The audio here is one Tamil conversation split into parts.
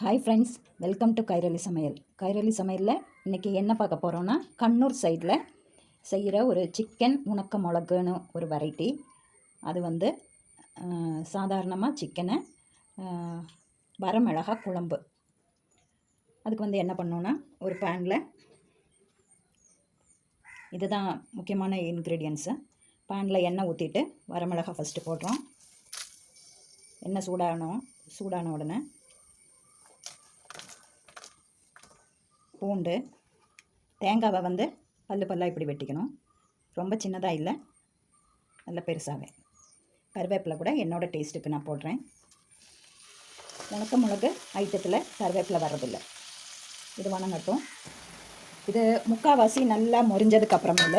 Hi friends welcome to Kairali சமையல் கைரளி சமையலில் இன்றைக்கி என்ன பார்க்க போகிறோன்னா கண்ணூர் சைடில் செய்கிற ஒரு சிக்கன் உணக்க மிளகுன்னு ஒரு வெரைட்டி அது வந்து சாதாரணமாக சிக்கனை வரமிளகா குழம்பு. அதுக்கு வந்து என்ன பண்ணோன்னா ஒரு பேனில் இதுதான் முக்கியமான இன்க்ரீடியன்ஸு பேனில் எண்ணெய் ஊற்றிட்டு வரமிளகா ஃபஸ்ட்டு போடுறோம். எண்ணெய் சூடானோம் சூடான உடனே பூண்டு தேங்காவை வந்து பல்லு பல்லாக இப்படி வெட்டிக்கணும். ரொம்ப சின்னதாக இல்லை. நல்ல பெருசாகவே. கருவேப்பிலை கூட என்னோடய டேஸ்ட்டுக்கு நான் போடுறேன். உணக்க மிளகு ஐட்டத்தில் கருவேப்பிலை வர்றதில்லை. இது வணங்கட்டும். இது முக்கால்வாசி நல்லா முறிஞ்சதுக்கு அப்புறமேல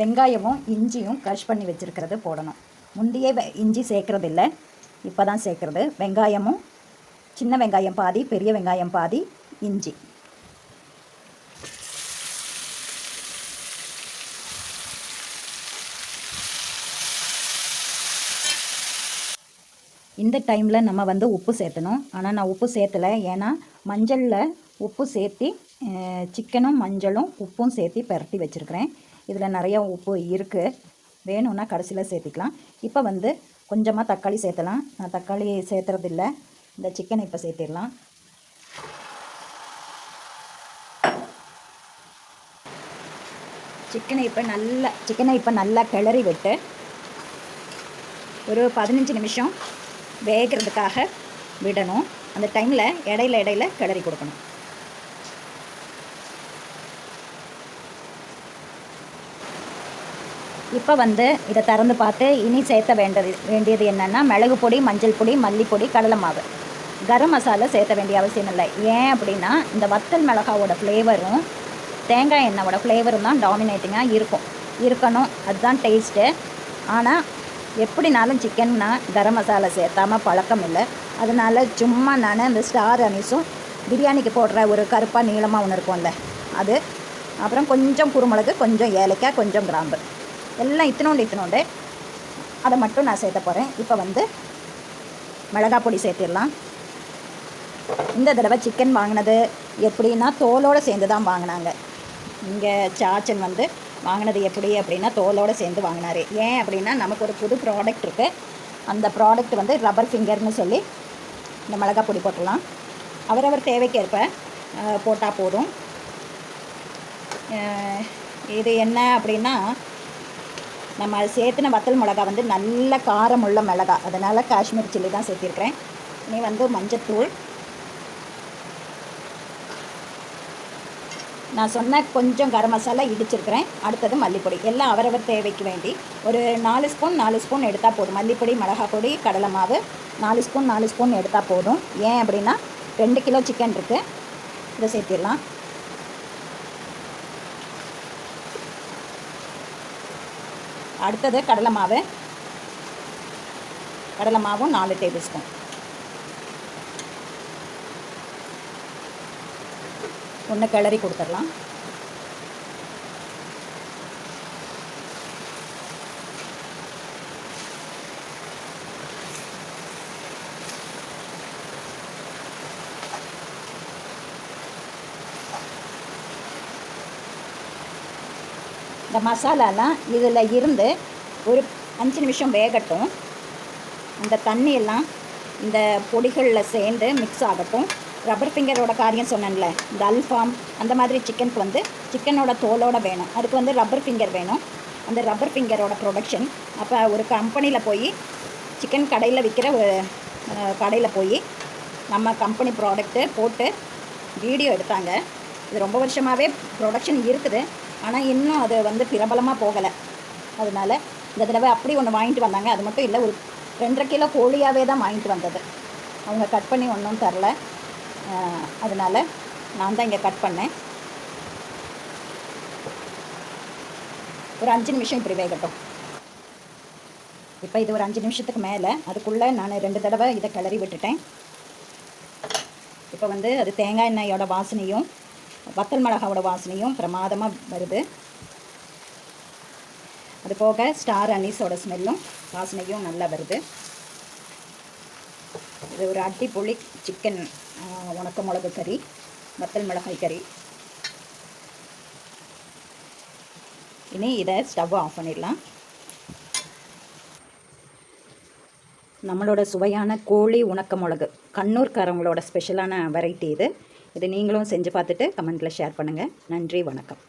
வெங்காயமும் இஞ்சியும் க்ரஷ் பண்ணி வச்சுருக்கிறது போடணும். முந்தையே இஞ்சி சேர்க்கறது இல்லை இப்போ தான் சேர்க்குறது. வெங்காயமும் சின்ன வெங்காயம் பாதி பெரிய வெங்காயம் பாதி இஞ்சி. இந்த டைமில் நம்ம வந்து உப்பு சேர்த்தணும். ஆனால் நான் உப்பு சேர்த்தலை. ஏன்னா மஞ்சளில் உப்பு சேர்த்தி சிக்கனும் மஞ்சளும் உப்பும் சேர்த்தி பரட்டி வச்சுருக்கிறேன். இதில் நிறையா உப்பு இருக்குது வேணும்னா கடைசியில் சேர்த்திக்கலாம். இப்போ வந்து கொஞ்சமாக தக்காளி சேர்த்தலாம். நான் தக்காளி சேர்த்துறதில்ல. இந்த சிக்கனை இப்போ சேர்த்திடலாம். சிக்கனை இப்போ நல்லா சிக்கனை இப்போ நல்லா கிளறி விட்டு ஒரு பதினஞ்சு நிமிஷம் வேகிறதுக்காக விடணும். அந்த டைமில் இடையில இடையில கிளறி கொடுக்கணும். இப்போ வந்து இதை திறந்து பார்த்து இனி சேர்த்த வேண்டது வேண்டியது என்னென்னா மிளகு பொடி மஞ்சள் பொடி மல்லிப்பொடி கடலை மாவு. கரம் மசாலா சேர்த்த வேண்டிய அவசியம் இல்லை. ஏன் அப்படின்னா இந்த வத்தல் மிளகாவோட ஃப்ளேவரும் தேங்காய் எண்ணெயோட ஃப்ளேவரும் தான் டாமினேட்டிங்காக இருக்கும். இருக்கணும். அதுதான் டேஸ்ட்டு ஆனால் எப்படினாலும் சிக்கன்னா கரம் மசாலா சேர்த்தாம பழக்கம் இல்லை. அதனால சும்மா நான் அந்த ஸ்டார் அனிஸும் பிரியாணிக்கு போடுற ஒரு கருப்பாக நீளமாக ஒன்று இருக்கும்ல அது. அப்புறம் கொஞ்சம் குருமிளகு கொஞ்சம் ஏலக்காய் கொஞ்சம் கிராம்பு. எல்லாம் இத்தினோண்டு இத்தினோண்டு. அதை மட்டும் நான் சேர்த்த போகிறேன் இப்போ வந்து மிளகாய் பொடி சேர்த்திடலாம். இந்த தடவை சிக்கன் வாங்கினது எப்படின்னா தோலோடு சேர்ந்து தான் வாங்கினாங்க. இங்கே சாச்சன் வந்து வாங்கினது எப்படி அப்படின்னா தோலோடு சேர்ந்து வாங்கினார். ஏன் அப்படின்னா நமக்கு ஒரு புது ப்ராடக்ட் இருக்குது அந்த ப்ராடக்ட் வந்து ரப்பர் ஃபிங்கர்னு சொல்லி இந்த மிளகாய் பொடி போட்டுடலாம். அவரவர் தேவைக்கேற்ப போட்டால் போதும். இது என்ன அப்படின்னா நம்ம சேர்த்துன வத்தல் மிளகா வந்து நல்ல காரமுள்ள மிளகா அதனால் காஷ்மீர் சில்லி தான் சேர்த்திருக்கிறேன். இனி வந்து மஞ்சத்தூள் நான் சொன்ன கொஞ்சம் கரம் மசாலா இடிச்சிருக்கிறேன். அடுத்தது மல்லிப்பொடி. எல்லாம் அவரவர் தேவைக்கு வேண்டி. ஒரு நாலு ஸ்பூன் நாலு ஸ்பூன் எடுத்தால் போதும். மல்லிப்பொடி மிளகாய் பொடி கடலை மாவு நாலு ஸ்பூன் நாலு ஸ்பூன் எடுத்தால் போதும். ஏன் அப்படின்னா ரெண்டு கிலோ சிக்கன் இருக்குது இதை சேர்த்திடலாம். அடுத்தது கடலை மாவு. கடலை மாவும் நாலு டேபிள் ஸ்பூன். ஒன்று கிளறி கொடுத்துடலாம். இந்த மசாலாலாம் இதில் இருந்து ஒரு அஞ்சு நிமிஷம் வேகட்டும். அந்த தண்ணியெல்லாம் இந்த பொடிகளில் சேர்ந்து மிக்ஸ் ஆகட்டும். ரப்பர் ஃபிங்கரோட காரியம் சொன்னேன்ல இந்த அல்ஃபாம் அந்த மாதிரி சிக்கனுக்கு வந்து சிக்கனோட தோலோட வேணும். அதுக்கு வந்து ரப்பர் ஃபிங்கர் வேணும். அந்த ரப்பர் ஃபிங்கரோட ப்ரொடக்ஷன் அப்போ ஒரு கம்பெனியில் போய் சிக்கன் கடையில் விற்கிற ஒரு கடையில் போய் நம்ம கம்பெனி ப்ராடக்ட்டு போட்டு வீடியோ எடுத்தாங்க. இது ரொம்ப வருஷமாகவே ப்ரொடக்ஷன் இருக்குது. ஆனால் இன்னும் அது வந்து பிரபலமாக போகலை. அதனால் இந்த தடவை அப்படி ஒன்று வாங்கிட்டு வந்தாங்க. அது மட்டும் இல்லை ஒரு ரெண்டரை கிலோ கோழியாகவே தான் வாங்கிட்டு வந்தது. அவங்க கட் பண்ணி ஒன்றும் தரல. அதனால் நான் தான் இங்கே கட் பண்ணேன். ஒரு அஞ்சு நிமிஷம் இப்படி வேகட்டும். இப்போ இது ஒரு அஞ்சு நிமிஷத்துக்கு மேலே அதுக்குள்ளே நான் ரெண்டு தடவை இதை கிளறி விட்டுட்டேன். இப்போ வந்து அது தேங்காய் எண்ணெயோட வாசனையும் வத்தல் மிளகாவோட வாசனையும் பிரமாதமாக வருது. அது போக ஸ்டார் அனீஸோட ஸ்மெல்லும் வாசனையும் நல்லா வருது. இது ஒரு அட்டிப்புளி சிக்கன் உணக்க மிளகு கறி வத்தல் மிளகாய் கறி. இனி இதை ஸ்டவ் ஆஃப் பண்ணிடலாம். நம்மளோட சுவையான கோழி உணக்க மிளகு கண்ணூர்காரங்களோட ஸ்பெஷலான வெரைட்டி இது. இது நீங்களும் செஞ்சு பார்த்துட்டு கமெண்ட்டில் ஷேர் பண்ணுங்கள் நன்றி வணக்கம்.